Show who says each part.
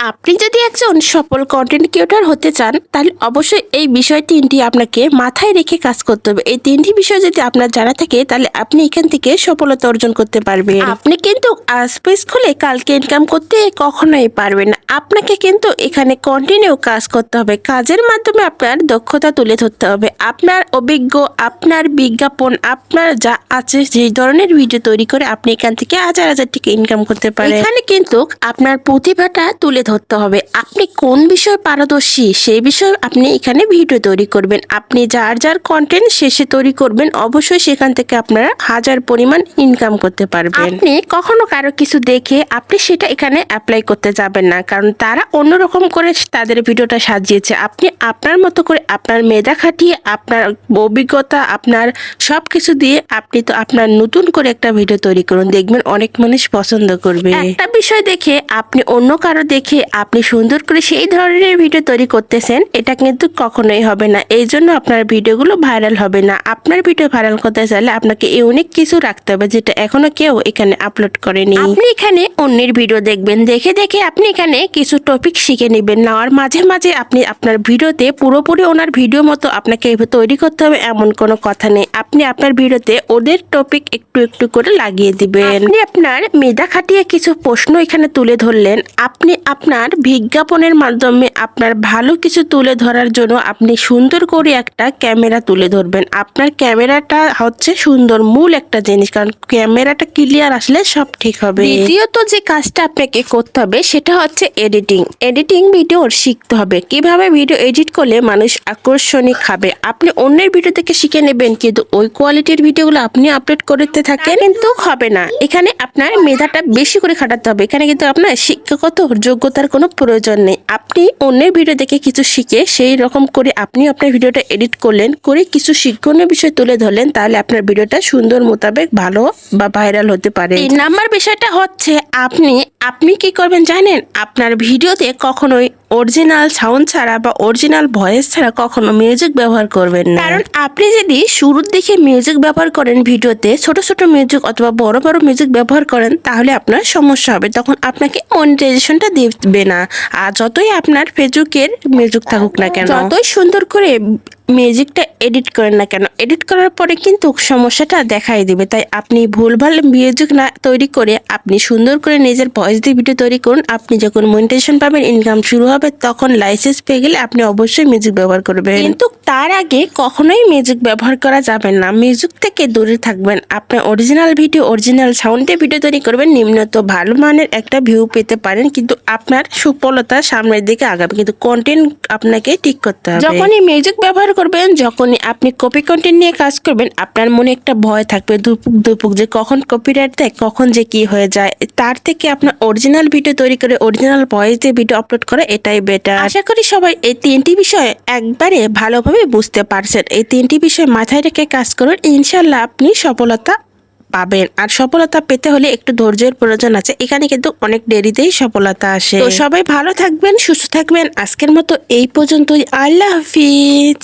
Speaker 1: আপনি যদি একজন সফল কন্টেন্ট ক্রিয়েটর হতে চান, তাহলে অবশ্যই এই বিষয় তিনটি আপনাকে মাথায় রেখে কাজ করতে হবে। এই তিনটি বিষয় যদি আপনার জানা থাকে, তাহলে আপনি এখান থেকে সফলতা অর্জন করতে পারবেন। আপনি কিন্তু আজ খুলে কালকে ইনকাম করতে কখনোই পারবেন না। আপনাকে কিন্তু এখানে কন্টিনিউ কাজ করতে হবে। কাজের মাধ্যমে আপনার দক্ষতা তুলে ধরতে হবে। আপনার অভিজ্ঞ, আপনার বিজ্ঞাপন, আপনার যা আছে সেই ধরনের ভিডিও তৈরি করে আপনি এখান থেকে হাজার হাজার টাকা ইনকাম করতে পারেন। এখানে কিন্তু আপনার প্রতিভাটা তুলে ধরতে হবে। আপনি কোন বিষয়ে পারদর্শী সেই বিষয়ে আপনি এখানে ভিডিও তৈরি করবেন। আপনি যার যার কন্টেন্ট শেষে তৈরি করবেন অবশ্যই সেখান থেকে আপনারা হাজার পরিমাণ ইনকাম করতে পারবেন। আপনি কখনো কারও কিছু দেখে আপনি সেটা এখানে অ্যাপ্লাই করতে যাবেন না কারণ তারা অন্যরকম করে তাদের ভিডিওটা সাজিয়েছে। আপনি আপনার মতো করে আপনার মেধা খাটিয়ে আপনার অভিজ্ঞতা আপনার সব কিছু দিয়ে আপনি তো আপনার নতুন করে একটা ভিডিও তৈরি করুন। দেখবেন অনেক মানুষ পছন্দ করবে। একটা বিষয় দেখে আপনি অন্য কারও দেখে আপনি সুন্দর করে সেই ধরনের ভিডিও তৈরি করতেছেন, এটা কিন্তু কখনোই হবে না। এই জন্য আপনার ভিডিওগুলো ভাইরাল হবে না। আপনার ভিডিও ভাইরাল করতে চাইলে আপনাকে ইউনিক কিছু রাখতে হবে যেটা এখনও কেউ এখানে আপলোড করেনি। আপনি এখানে অন্যের ভিডিও দেখবেন, দেখে দেখে আপনি এখানে কিছু টপিক শিখে নেবেন। নেওয়ার মাঝে মাঝে আপনি আপনার ভিডিওতে পুরোপুরি ওনার ভিডিও মতো আপনাকে তৈরি করতে হবে, এমন কোনো কথা নেই। আপনি আপনার ভিডিওতে ওদের টপিক একটু একটু করে লাগিয়ে দিবেন। আপনি আপনার মেধা খাটিয়ে কিছু প্রশ্ন এখানে তুলে ধরলেন। আপনি আপনার বিজ্ঞাপনের মাধ্যমে আপনার ভালো কিছু তুলে ধরার জন্য আপনি সুন্দর করে একটা ক্যামেরা তুলে ধরবেন। আপনার ক্যামেরাটা হচ্ছে সুন্দর মূল একটা জিনিস। কারণ ক্যামেরাটা ক্লিয়ার আসলে সব ঠিক হবে। দ্বিতীয়ত যে কাজটা আপনাকে করতে হবে সেটা হচ্ছে এডিটিং। এডিটিং ভিডিও শিখতে হবে। কীভাবে ভিডিও এডিট করলে মানুষ আকর্ষণীয় খাবে? আপনি অন্যের ভিডিও থেকে শিখে নেবেন কিন্তু ওই কোয়ালিটির ভিডিওগুলো আপনি আপলোড করতে থাকেন। কিন্তু হবে না। এখানে আপনার মেধাটা বেশি করে খাটাতে হবে। এখানে কিন্তু আপনার শিক্ষাগত যোগ্যতার কোনো প্রয়োজন নেই। আপনি অন্যের ভিডিও দেখে কিছু শিখে সেই রকম করে আপনি আপনার ভিডিওটা এডিট করলেন, করে কিছু শিক্ষণীয় বিষয় তুলে ধরলেন, তাহলে আপনার ভিডিওটা সুন্দর মোতাবেক ভালো বা ভাইরাল হতে পারে। তিন নাম্বার বিষয়টা হচ্ছে আপনি আপনি কি করবেন জানেন? আপনার ভিডিওতে কখনোই অরিজিনাল সাউন্ড ছাড়া বা অরিজিনাল ভয়েস ছাড়া কখনো মিউজিক ব্যবহার করবেন না। কারণ আপনি যদি শুরুর দিকে মিউজিক ব্যবহার করেন ভিডিওতে ছোট ছোট মিউজিক অথবা বড় বড় মিউজিক ব্যবহার করেন তাহলে আপনার সমস্যা হবে। তখন আপনাকে মনিটাইজেশনটা দিবে না। আর যতই আপনার ফেসবুকের মিউজিক থাকুক না কেন যতই সুন্দর করে মিউজিকটা এডিট করেন না কেন? এডিট করার পরে কিন্তু সমস্যাটা দেখাই দিবে। তাই আপনি ভুলভাল মিউজিক না তৈরি করে আপনি সুন্দর করে নিজের ভয়েস দিয়ে ভিডিও তৈরি করুন। আপনি যখন মনিটাইজেশন পাবেন ইনকাম শুরু হবে, তখন লাইসেন্স পেয়ে গেলে আপনি অবশ্যই মিউজিক ব্যবহার করবেন। কিন্তু তার আগে কখনোই মিউজিক ব্যবহার করা যাবে না। মিউজিক থেকে দূরে থাকবেন। আপনি অরিজিনাল ভিডিও অরিজিনাল সাউন্ডে ভিডিও তৈরি করবেন। নিম্নত ভালো মানের একটা ভিউ পেতে পারেন, কিন্তু আপনার সুফলতা সামনের দিকে আগাবে। কিন্তু কন্টেন্ট আপনাকে ঠিক করতে হবে। যখনই মিউজিক ব্যবহার করবেন, যখনই আপনি কপি কন্টেন্ট নিয়ে কাজ করবেন, আপনার মনে একটা ভয় থাকবে, দুপুক দুপুক যে কখন কপিরাইট দেয়, কখন যে কি হয়ে যায়। তার থেকে আপনার অরিজিনাল ভিডিও তৈরি করে অরিজিনাল ভয়েস দিয়ে ভিডিও আপলোড করা, এটাই বেটার আশা করি সবাই এই তিনটি বিষয় একবারে ভালোভাবে বুঝতে পারছেন। এই তিনটি বিষয় মাথায় রেখে কাজ করুন, ইনশাল্লাহ আপনি সফলতা পাবেন। আর সফলতা পেতে হলে একটু ধৈর্যের প্রয়োজন আছে, এখানে কিন্তু অনেক দেরিতেই সফলতা আসে। তো সবাই ভালো থাকবেন, সুস্থ থাকবেন, আজকের মতো এই পর্যন্তই। আল্লাহ হাফিজ।